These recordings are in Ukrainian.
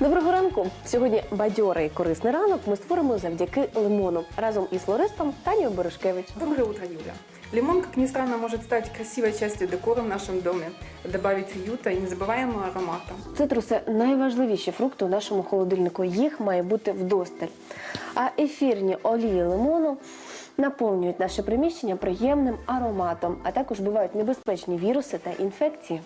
Доброго ранку! Сьогодні бадьорий і корисний ранок ми створимо завдяки лимону разом із флористом Танією Бережкевич. Доброе утро, Юля. Лимон, как ни странно, может стать красивой частью декора в нашем доме, добавить уюта и незабываемого аромата. Цитруси найважливіші фрукти у нашому холодильнику. Їх має бути вдосталь. А ефірні олії лимону наповнюють наше приміщення приємним ароматом, а також бувають небезпечні віруси та інфекції.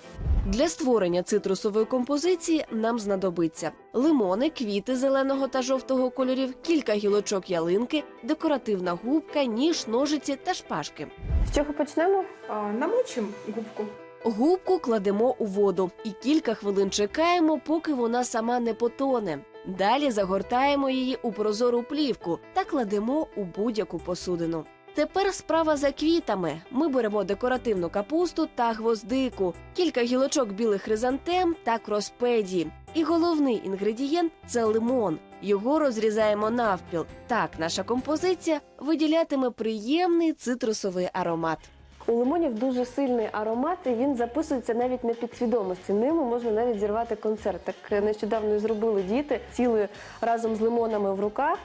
Для створення цитрусової композиції нам знадобиться лимони, квіти зеленого та жовтого кольорів, кілька гілочок ялинки, декоративна губка, ніж, ножиці та шпажки. З чого почнемо? А, намочим губку. Губку кладемо у воду і кілька хвилин чекаємо, поки вона сама не потоне. Далі загортаємо її у прозору плівку та кладемо у будь-яку посудину. Тепер справа за квітами. Ми беремо декоративну капусту та гвоздику, кілька гілочок білих хризантем та кроспедії. І головний інгредієнт це лимон. Його розрізаємо навпіл. Так наша композиція виділятиме приємний цитрусовий аромат. У лимонів дуже сильний аромат, і він записується навіть на підсвідомості. Ними можна навіть зірвати концерт. Так нещодавно зробили діти, сіли разом з лимонами в руках.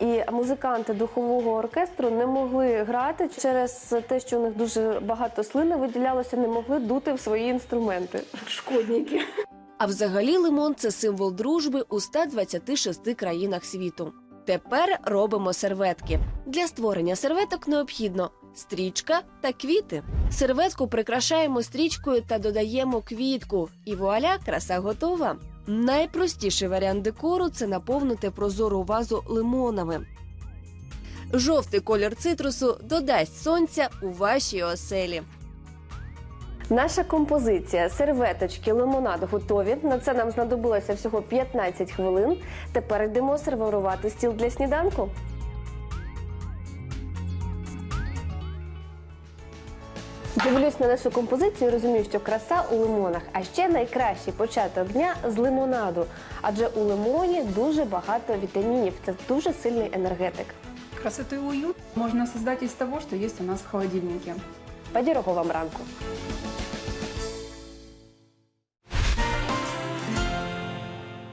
І музиканти духового оркестру не могли грати через те, що у них дуже багато слини виділялося, не могли дути в свої інструменти. Шкодники. А взагалі лимон це символ дружби у 126 країнах світу. Тепер робимо серветки. Для створення серветок необхідно стрічка та квіти. Серветку прикрашаємо стрічкою та додаємо квітку. І вуаля, краса готова. Найпростіший варіант декору це наповнити прозору вазу лимонами. Жовтий колір цитрусу додасть сонця у вашій оселі. Наша композиція серветочки лимонад готові. На це нам знадобилося всього 15 хвилин. Тепер йдемо сервірувати стіл для сніданку. Дивлюсь на нашу композицію і розумію, що краса у лимонах, а ще найкращий початок дня з лимонаду. Адже у лимоні дуже багато вітамінів. Це дуже сильний енергетик. Красоту и уют можно создать из того, что есть у нас в холодильнике. Бадьорого вам ранку!